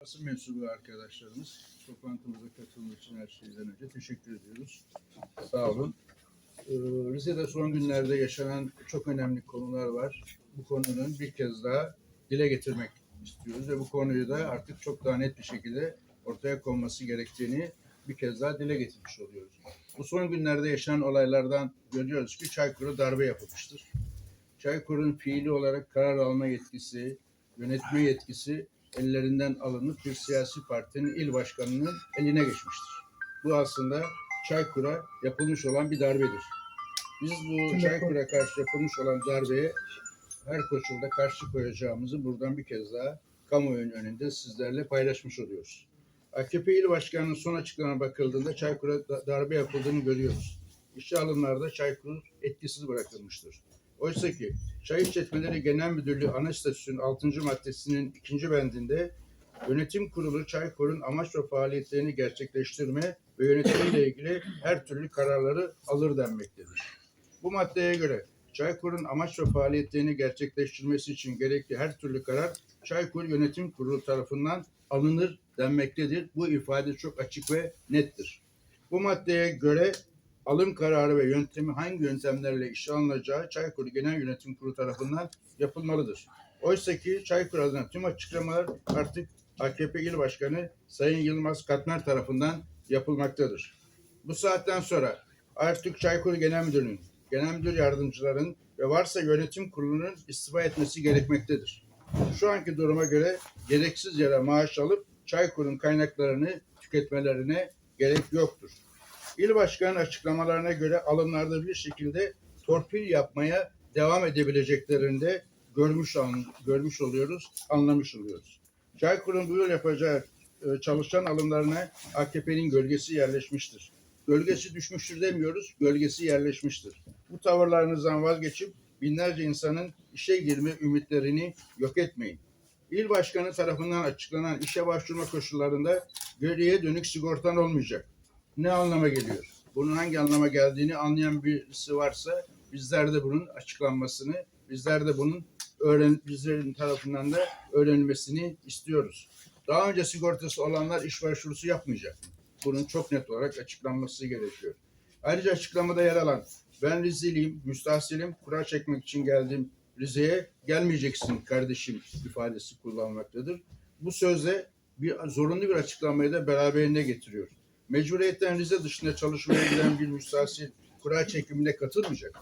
Basın mensubu arkadaşlarımız toplantımıza katılmak için her şeyden önce teşekkür ediyoruz. Sağ olun. Ee, Rize'de son günlerde yaşanan çok önemli konular var. Bu konunun bir kez daha dile getirmek istiyoruz ve bu konuyu da artık çok daha net bir şekilde ortaya konması gerektiğini bir kez daha dile getirmiş oluyoruz. Bu son günlerde yaşanan olaylardan görüyoruz ki Çaykur'a darbe yapılmıştır. Çaykur'un fiili olarak karar alma yetkisi, yönetme yetkisi ellerinden alınıp bir siyasi partinin il başkanının eline geçmiştir. Bu aslında Çaykur'a yapılmış olan bir darbedir. Biz bu Çaykur'a karşı yapılmış olan darbeye her koşulda karşı koyacağımızı buradan bir kez daha kamuoyunun önünde sizlerle paylaşmış oluyoruz. AKP il başkanının son açıklamana bakıldığında Çaykur'a da- darbe yapıldığını görüyoruz. İşe alımlarda Çaykur etkisiz bırakılmıştır. Oysa ki Çay İşletmeleri Genel Müdürlüğü Anastatüsü'nün 6. maddesinin 2. bendinde Yönetim Kurulu Çaykur'un amaç ve faaliyetlerini gerçekleştirme ve yönetimiyle ilgili her türlü kararları alır denmektedir. Bu maddeye göre Çaykur'un amaç ve faaliyetlerini gerçekleştirmesi için gerekli her türlü karar Çaykur Yönetim Kurulu tarafından alınır denmektedir. Bu ifade çok açık ve nettir. Bu maddeye göre alım kararı ve yöntemi hangi yöntemlerle işe alınacağı Çaykur Genel Yönetim Kurulu tarafından yapılmalıdır. Oysa ki Çaykur adına tüm açıklamalar artık AKP İl Başkanı Sayın Yılmaz Katmer tarafından yapılmaktadır. Bu saatten sonra artık Çaykur Genel Müdürü'nün, Genel Müdür Yardımcıların ve varsa yönetim kurulunun istifa etmesi gerekmektedir. Şu anki duruma göre gereksiz yere maaş alıp Çaykur'un kaynaklarını tüketmelerine gerek yoktur. İl Başkanı açıklamalarına göre alımlarda bir şekilde torpil yapmaya devam edebileceklerini de görmüş, görmüş oluyoruz, anlamış oluyoruz. Çaykur'un bu yıl yapacağı e, çalışan alımlarına AKP'nin gölgesi yerleşmiştir. Gölgesi düşmüştür demiyoruz, gölgesi yerleşmiştir. Bu tavırlarınızdan vazgeçip binlerce insanın işe girme ümitlerini yok etmeyin. İl Başkanı tarafından açıklanan işe başvurma koşullarında geriye dönük sigortan olmayacak ne anlama geliyor? Bunun hangi anlama geldiğini anlayan birisi varsa bizler de bunun açıklanmasını, bizler de bunun öğren bizlerin tarafından da öğrenilmesini istiyoruz. Daha önce sigortası olanlar iş başvurusu yapmayacak. Bunun çok net olarak açıklanması gerekiyor. Ayrıca açıklamada yer alan ben Rizeliyim, müstahsilim, kura çekmek için geldim Rize'ye gelmeyeceksin kardeşim ifadesi kullanmaktadır. Bu sözle bir zorunlu bir açıklamayı da beraberinde getiriyor mecburiyetten Rize dışında çalışmaya giden bir müstahsil kura çekimine katılmayacak.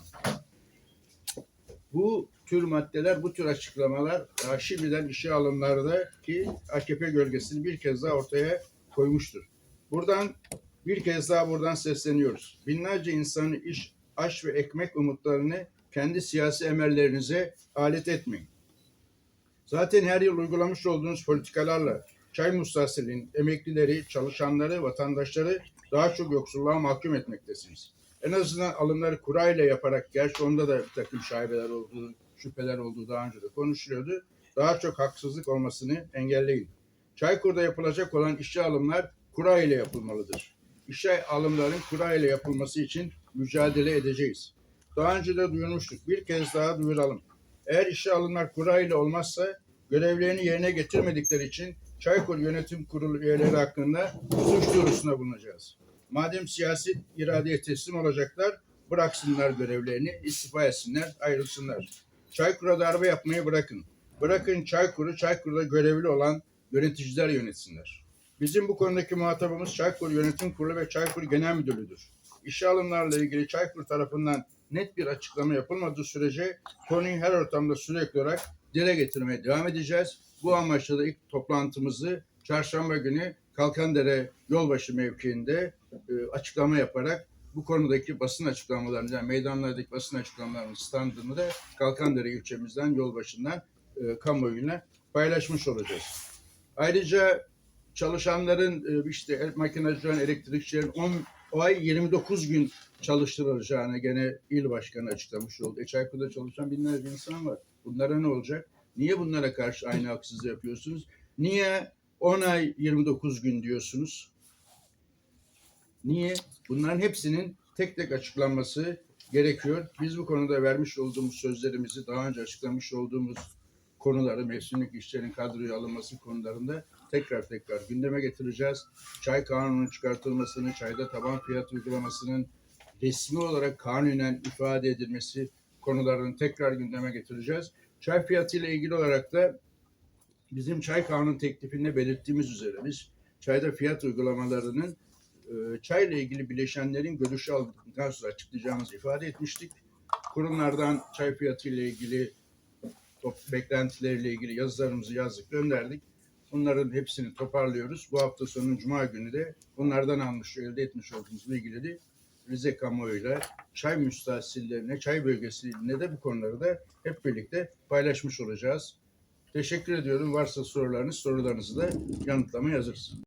Bu tür maddeler, bu tür açıklamalar şimdiden işe alımlarda ki AKP gölgesini bir kez daha ortaya koymuştur. Buradan bir kez daha buradan sesleniyoruz. Binlerce insanı iş, aş ve ekmek umutlarını kendi siyasi emellerinize alet etmeyin. Zaten her yıl uygulamış olduğunuz politikalarla çay mustasirliğin emeklileri, çalışanları, vatandaşları daha çok yoksulluğa mahkum etmektesiniz. En azından alımları kurayla yaparak, gerçi onda da bir takım şaibeler olduğu, şüpheler olduğu daha önce de konuşuluyordu. Daha çok haksızlık olmasını engelleyin. Çaykur'da yapılacak olan işçi alımlar kura ile yapılmalıdır. İşçi alımların kura ile yapılması için mücadele edeceğiz. Daha önce de duyurmuştuk. Bir kez daha duyuralım. Eğer işçi alımlar kura ile olmazsa görevlerini yerine getirmedikleri için Çaykur Yönetim Kurulu üyeleri hakkında suç duyurusunda bulunacağız. Madem siyasi iradeye teslim olacaklar, bıraksınlar görevlerini, istifa etsinler, ayrılsınlar. Çaykur'a darbe yapmayı bırakın. Bırakın Çaykur'u Çaykur'da görevli olan yöneticiler yönetsinler. Bizim bu konudaki muhatabımız Çaykur Yönetim Kurulu ve Çaykur Genel Müdürlüğü'dür. İşe alımlarla ilgili Çaykur tarafından net bir açıklama yapılmadığı sürece konuyu her ortamda sürekli olarak dile getirmeye devam edeceğiz. Bu amaçla da ilk toplantımızı çarşamba günü Kalkandere Yolbaşı mevkiinde e, açıklama yaparak bu konudaki basın açıklamalarını, yani meydanlardaki basın açıklamalarının standını da Kalkandere ilçemizden, Yolbaşı'ndan e, kamuoyuna paylaşmış olacağız. Ayrıca çalışanların e, işte makinacıların, elektrikçilerin 10 o ay 29 gün çalıştırılacağını gene il başkanı açıklamış oldu. E Çaykur'da çalışan binlerce insan var. Bunlara ne olacak? Niye bunlara karşı aynı haksızlığı yapıyorsunuz? Niye 10 ay 29 gün diyorsunuz? Niye? Bunların hepsinin tek tek açıklanması gerekiyor. Biz bu konuda vermiş olduğumuz sözlerimizi daha önce açıklamış olduğumuz konuları, mevsimlik işlerin kadroya alınması konularında tekrar tekrar gündeme getireceğiz. Çay kanunun çıkartılmasını, çayda taban fiyat uygulamasının resmi olarak kanunen ifade edilmesi konularını tekrar gündeme getireceğiz. Çay fiyatı ile ilgili olarak da bizim çay kanun teklifinde belirttiğimiz üzere biz çayda fiyat uygulamalarının e, çayla ilgili bileşenlerin görüşü aldıktan sonra açıklayacağımızı ifade etmiştik. Kurumlardan çay fiyatı ile ilgili beklentileriyle ilgili yazılarımızı yazdık, gönderdik. Bunların hepsini toparlıyoruz. Bu hafta sonu Cuma günü de bunlardan almış, elde etmiş olduğumuz bilgileri Rize kamuoyuyla çay müstahsillerine, çay bölgesine de bu konuları da hep birlikte paylaşmış olacağız. Teşekkür ediyorum. Varsa sorularınız, sorularınızı da yanıtlamaya hazırız.